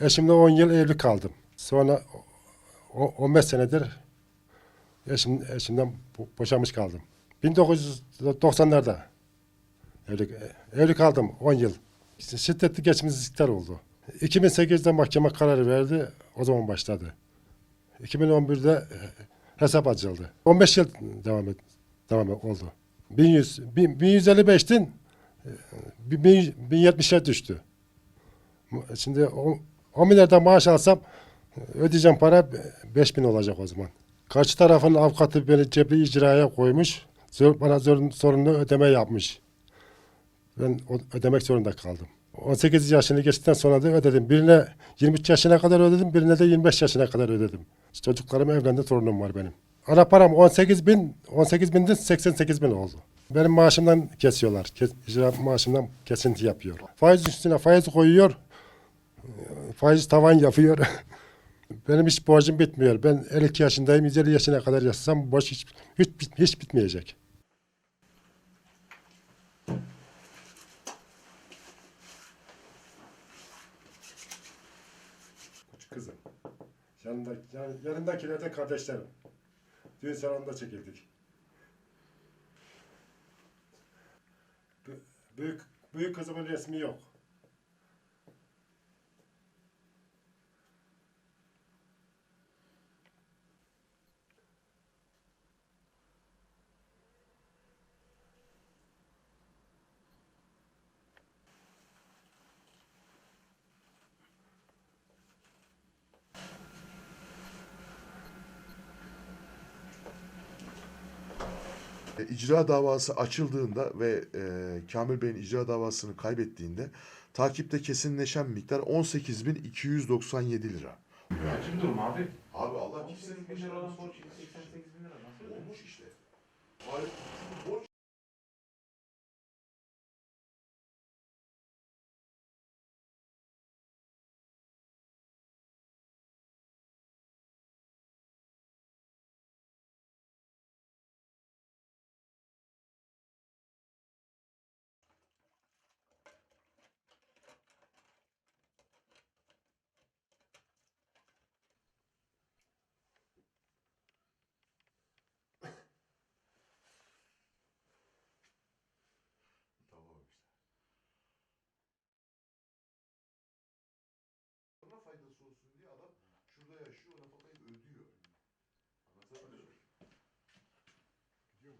eşimle 10 yıl evli kaldım. Sonra o, 15 senedir eşim, eşimden bo- boşanmış kaldım. 1990'larda evli, evli kaldım 10 yıl. Şiddetli geçimsizlikler oldu. 2008'de mahkeme kararı verdi. O zaman başladı. 2011'de e, hesap açıldı. 15 yıl devam et, devam oldu. 1100 bin- 1155'tin e, bin- 1070'e düştü. Şimdi 10 milyardan maaş alsam e, ödeyeceğim para 5000 olacak o zaman. Karşı tarafın avukatı beni cebri icraya koymuş. Zor, bana zor, sorunlu ödeme yapmış. Ben ödemek zorunda kaldım. 18 yaşını geçtikten sonra da ödedim. Birine 23 yaşına kadar ödedim, birine de 25 yaşına kadar ödedim. Çocuklarım evlendi, torunum var benim. Ana param 18 bin, 18 binden 88 bin oldu. Benim maaşımdan kesiyorlar. Kes, icra maaşımdan kesinti yapıyor. Faiz üstüne faiz koyuyor. Faiz tavan yapıyor. benim hiç borcum bitmiyor. Ben 52 yaşındayım. 150 yaşına kadar yaşasam borç hiç, hiç, hiç bitmeyecek. Kızım. Yanında, yan, yanındakiler de kardeşlerim. Düğün salonunda çekildik. Büyük, büyük kızımın resmi yok. İcra davası açıldığında ve e, Kamil Bey'in icra davasını kaybettiğinde takipte kesinleşen miktar 18.297 lira. Kaçın durum abi? Abi Allah 18 bin lira olan borç 88 bin lira nasıl? olmuş işte. Abi, borç Gidiyor mu?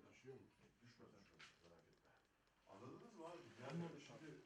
Taşıyor mu? Düşmesin şöyle merak etme. Anladınız mı abi? Gelmedi şimdi.